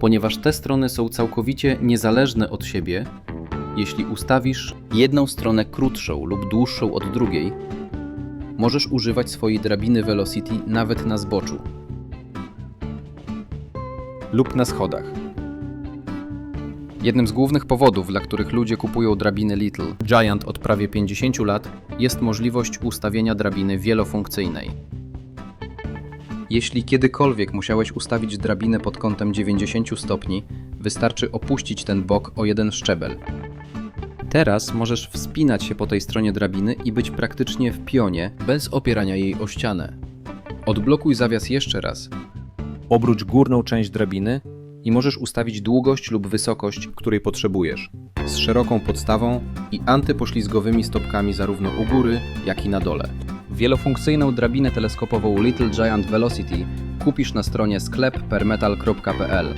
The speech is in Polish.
ponieważ te strony są całkowicie niezależne od siebie. Jeśli ustawisz jedną stronę krótszą lub dłuższą od drugiej, możesz używać swojej drabiny Velocity nawet na zboczu lub na schodach. Jednym z głównych powodów, dla których ludzie kupują drabiny Little Giant od prawie 50 lat, jest możliwość ustawienia drabiny wielofunkcyjnej. Jeśli kiedykolwiek musiałeś ustawić drabinę pod kątem 90 stopni, wystarczy opuścić ten bok o jeden szczebel. Teraz możesz wspinać się po tej stronie drabiny i być praktycznie w pionie, bez opierania jej o ścianę. Odblokuj zawias jeszcze raz. Obróć górną część drabiny i możesz ustawić długość lub wysokość, której potrzebujesz. Z szeroką podstawą i antypoślizgowymi stopkami zarówno u góry, jak i na dole. Wielofunkcyjną drabinę teleskopową Little Giant Velocity kupisz na stronie sklep permetal.pl.